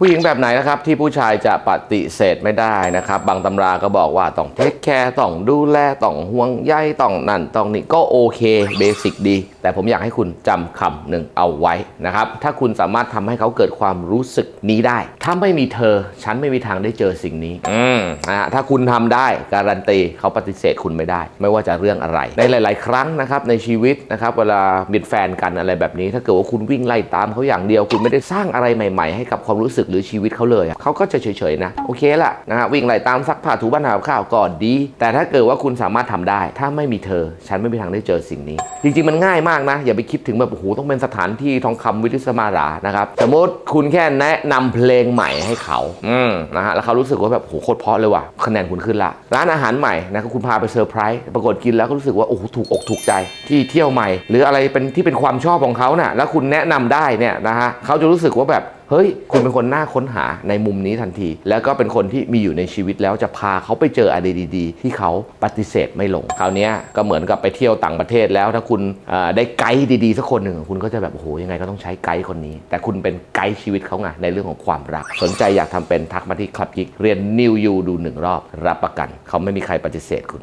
ผู้หญิงแบบไหนนะครับที่ผู้ชายจะปฏิเสธไม่ได้นะครับ บางตำราก็บอกว่าต้องเทคแคร์ต้องดูแลต้องห่วงใยต้องนั่นต้องนี่ก็โอเคเบสิกดี แต่ผมอยากให้คุณจำคำหนึ่งเอาไว้นะครับ ถ้าคุณสามารถทำให้เขาเกิดความรู้สึกนี้ได้ ถ้าไม่มีเธอ ฉันไม่มีทางได้เจอสิ่งนี้ อืมนะถ้าคุณทำได้การันตีเขาปฏิเสธคุณไม่ได้ ไม่ว่าจะเรื่องอะไร ในหลาย ๆ ครั้งนะครับในชีวิตนะครับเวลามีแฟนกันอะไรแบบนี้ ถ้าเกิดว่าคุณวิ่งไล่ตามเขาอย่างเดียว คุณไม่ได้สร้างอะไรใหม่ ๆ ให้กับความรู้สึกหรือชีวิตเขาเลยเขาก็จะเฉยๆนะโอเคละนะฮะวิ่งไล่ตามซักผ้าถูบ้านทำกับข้าวก็ดี แต่ถ้าเกิดว่าคุณสามารถทำได้ ถ้าไม่มีเธอ ฉันไม่มีทางได้เจอสิ่งนี้ จริงๆมันง่ายมากนะ อย่าไปคิดถึงแบบโอ้โหต้องเป็นสถานที่ทองคำวิทิสมารานะครับสมมติคุณแค่แนะนำเพลงใหม่ให้เขาอืมนะฮะแล้วเขารู้สึกว่าแบบโอ้โหโคตรเพราะเลยว่ะคะแนนคุณขึ้นละร้านอาหารใหม่นะคุณพาไปเซอร์ไพรส์ปรากฏกินแล้วก็รู้สึกว่าโอ้โหถูกอกถูกใจที่เที่ยวใหม่ หรืออะไรเป็นที่เป็นความชอบของเขาน่ะแล้วคุณแนะนำได้เนี่ยนะฮะเขาจะรู้สึกว่าแบบ เฮ้ย คุณเป็นคนน่าค้นหาในมุมนี้ทันที แล้วก็เป็นคนที่มีอยู่ในชีวิตแล้วจะพาเขาไปเจออะไรดี ๆ ที่เขาปฏิเสธไม่ลง คราวนี้ก็เหมือนกับไปเที่ยวต่างประเทศแล้วถ้าคุณได้ไกด์ดีๆสักคนหนึ่งคุณก็จะแบบโอ้โหยังไงก็ต้องใช้ไกด์คนนี้ แต่คุณเป็นไกด์ชีวิตเขาไงในเรื่องของความรัก สนใจอยากทำเป็นทักมาที่คลับกิกเรียนนิวยูดูหนึ่งรอบ รับประกัน เขาไม่มีใครปฏิเสธคุณ